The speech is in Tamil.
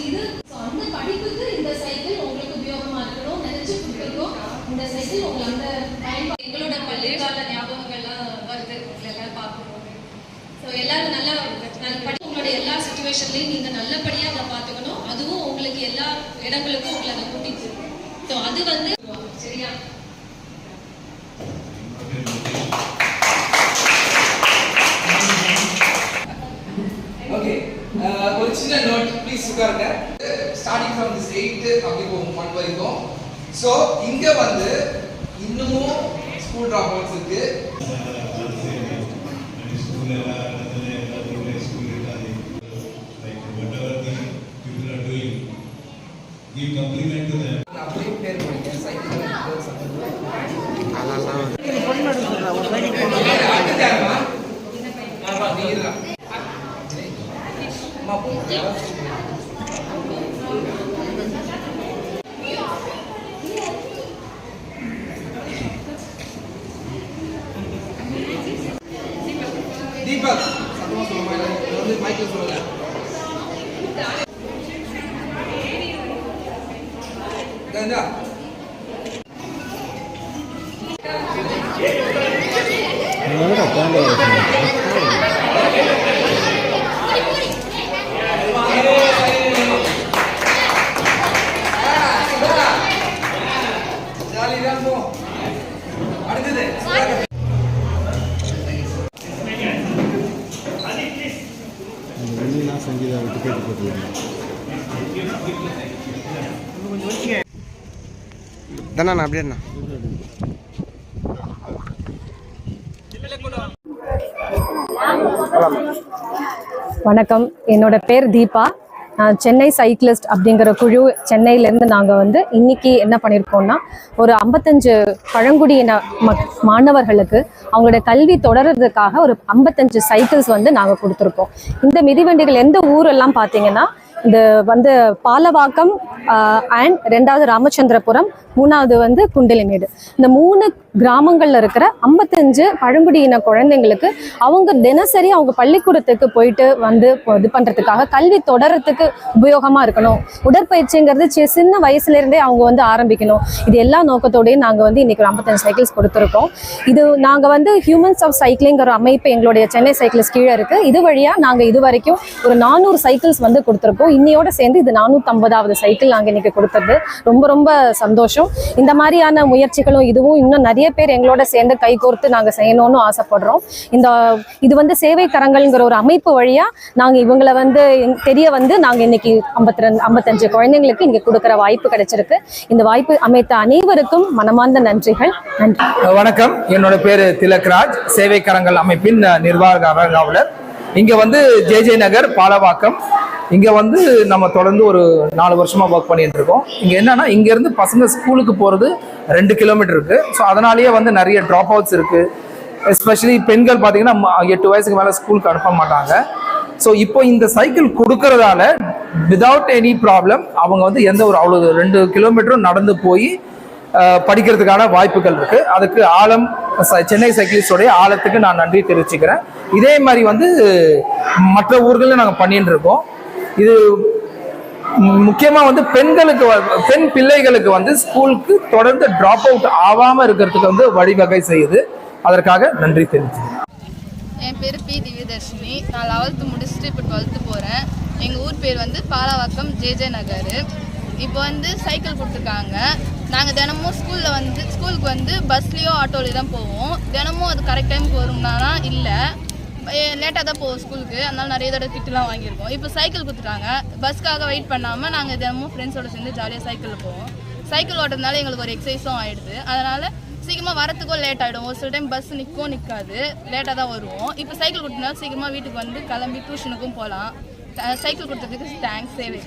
இது அந்த படிப்புக்கு இந்த சைக்கிள் உங்களுக்கு உபயோகமா இருக்கணும் நினைச்சு கொடுத்துருக்கோம் இந்த சைக்கிள் உங்களை அந்த பயன்பா எங்களோட பள்ளி கால ஞாபகங்கள்லாம் வருது. உங்களை எல்லாம் பார்க்கும்போது. ஸோ எல்லாரும் நல்லா நல்ல உங்களோட எல்லா சுச்சுவேஷன்லையும் நீங்கள் நல்லபடியாக அதை பார்த்துக்கணும். அதுவும் உங்களுக்கு எல்லா இடங்களுக்கும் உங்களை அதை கூட்டிட்டு ஸோ அது வந்து சரியா? உட்காருங்க ஸ்டார்டிங் ஃப்ரம் திஸ் எயிட் அப்படி போகும். ஒன் வரைக்கும் ஸோ இங்க வந்து இன்னமும் ஸ்கூல் ட்ராப் அவுட்ஸ் இருக்கு Give compliment to them. அப்படியே தீபக் சத்தமா சொல்லுமா இல்ல இது வந்து மைக்கில் சொல்லுங்க இந்தா ஜாலியா சங்கீதா டிக்கெட் போட்டுருவாங்க தானே அப்படியே வணக்கம். என்னோட பேர் தீபா. சென்னை சைக்கிளிஸ்ட் அப்படிங்கிற குழு சென்னையிலேருந்து நாங்கள் வந்து இன்னைக்கு என்ன பண்ணியிருக்கோம்னா ஒரு ஐம்பத்தஞ்சு பழங்குடியின மக் மாணவர்களுக்கு அவங்களோட கல்வி தொடர்றதுக்காக ஒரு ஐம்பத்தஞ்சு சைக்கிள்ஸ் வந்து நாங்கள் கொடுத்துருக்கோம். இந்த மிதிவண்டிகள் எந்த ஊரெல்லாம் பார்த்தீங்கன்னா இந்த வந்து பாலவாக்கம் அண்ட் ரெண்டாவது ராமச்சந்திரபுரம் மூணாவது வந்து குண்டிலிமேடு. இந்த மூணு கிராமங்களில் இருக்கிற ஐம்பத்தஞ்சு பழங்குடியின குழந்தைங்களுக்கு அவங்க தினசரி அவங்க பள்ளிக்கூடத்துக்கு போயிட்டு வந்து இப்போ இது பண்ணுறதுக்காக கல்வி தொடரத்துக்கு உபயோகமாக இருக்கணும். உடற்பயிற்சிங்கிறது சி- சின்ன வயசுலேருந்தே அவங்க வந்து ஆரம்பிக்கணும். இது எல்லா நோக்கத்தோடையும் நாங்கள் வந்து இன்றைக்கி ஒரு ஐம்பத்தஞ்சு சைக்கிள்ஸ் கொடுத்துருக்கோம். இது நாங்கள் வந்து ஹியூமன்ஸ் ஆஃப் சைக்கிளிங்கிற அமைப்பு எங்களுடைய சென்னை சைக்கிள்ஸ் கீழே இருக்குது இது வழியாக நாங்கள் இது வரைக்கும் ஒரு நானூறு சைக்கிள்ஸ் வந்து கொடுத்துருக்கோம். இன்னையோட சேர்ந்து இது நானூற்றம்பதாவது சைக்கிள் நாங்கள் இன்றைக்கி கொடுத்தது. ரொம்ப ரொம்ப சந்தோஷம். இந்த மாதிரியான முயற்சிகளும் இதுவும் இன்னும் நிறைய பேர் எங்களோட சேர்ந்து கைகோர்த்து நாங்கள் செய்யணும்னு ஆசைப்படுறோம். இந்த இது வந்து சேவை கரங்கள்ங்கிற ஒரு அமைப்பு வழியாக நாங்கள் இவங்களை வந்து தெரிய வந்து நாங்கள் இன்னைக்கு ஐம்பத்தி ரெண்டு ஐம்பத்தஞ்சு குழந்தைங்களுக்கு இங்கே கொடுக்குற வாய்ப்பு கிடைச்சிருக்கு. இந்த வாய்ப்பு அமைத்த அனைவருக்கும் மனமார்ந்த நன்றிகள். நன்றி. வணக்கம். என்னோட பேர் திலக்ராஜ். சேவை கரங்கள் அமைப்பின் நிர்வாக அறங்காவலர் இங்கே வந்து ஜே ஜே நகர் பாலவாக்கம். இங்கே வந்து நம்ம தொடர்ந்து ஒரு நாலு வருஷமாக ஒர்க் பண்ணிட்டு இருக்கோம். இங்கே என்னன்னா இங்கேருந்து பசங்க ஸ்கூலுக்கு போகிறது ரெண்டு கிலோமீட்டர் இருக்குது ஸோ அதனாலேயே வந்து நிறைய ட்ராப் அவுட்ஸ் இருக்குது எஸ்பெஷலி பெண்கள் பார்த்தீங்கன்னா எட்டு வயசுக்கு மேலே ஸ்கூலுக்கு அனுப்ப மாட்டாங்க. ஸோ இப்போ இந்த சைக்கிள் கொடுக்கறதால விதவுட் எனி ப்ராப்ளம் அவங்க வந்து எந்த ஒரு அவ்வளோ ரெண்டு கிலோமீட்டரும் நடந்து போய் படிக்கிறதுக்கான வாய்ப்புகள் இருக்குது அதுக்கு ஆழம் சென்னை சைக்கிளிஸ்டோடைய ஆழத்துக்கு நான் நன்றி தெரிவிச்சுக்கிறேன். இதே மாதிரி வந்து மற்ற ஊர்களில் நாங்கள் பண்ணிட்டு இருக்கோம். இது முக்கியமாக வந்து பெண்களுக்கு பெண் பிள்ளைகளுக்கு வந்து ஸ்கூலுக்கு தொடர்ந்து ட்ராப் அவுட் ஆகாமல் இருக்கிறதுக்கு வந்து வழிவகை செய்யுது. அதற்காக நன்றி தெரிவிச்சுக்கிறேன் என் பேர் பி திவ்யதர்ஷினி. நான் லெவல்த்து முடிச்சுட்டு இப்போ டுவெல்த்து போகிறேன் எங்கள் ஊர் பேர் வந்து பாலாவாக்கம் ஜேஜே நகர். இப்போ வந்து சைக்கிள் கொடுத்துருக்காங்க. நாங்கள் தினமும் ஸ்கூலில் வந்து ஸ்கூலுக்கு வந்து பஸ்லேயோ ஆட்டோலேயோ தான் போவோம். தினமும் அது கரெக்ட் டைமுக்கு வரும்னா இல்லை. லேட்டாக தான் போவோம் ஸ்கூலுக்கு. அதனால நிறைய தடவை திட்டுலாம் வாங்கியிருக்கோம். இப்போ சைக்கிள் கொடுத்துட்டாங்க. பஸ்க்காக வெயிட் பண்ணாமல் நாங்கள் தினமும் ஃப்ரெண்ட்ஸோட சேர்ந்து ஜாலியாக சைக்கிளில் போவோம். சைக்கிள் ஓட்டுறதுனால எங்களுக்கு ஒரு எக்ஸசைஸும் ஆகிடுது அதனால் சீக்கிரமாக வரத்துக்கும் லேட் ஆகிடும் ஒரு சில டைம் பஸ் நிற்கும் நிற்காது லேட்டாக தான் வருவோம். இப்போ சைக்கிள் கொடுத்தனால சீக்கிரமாக வீட்டுக்கு வந்து கிளம்பி டியூஷனுக்கும் போகலாம் சைக்கிள் கொடுத்ததுக்கு தேங்க்ஸ் சேவை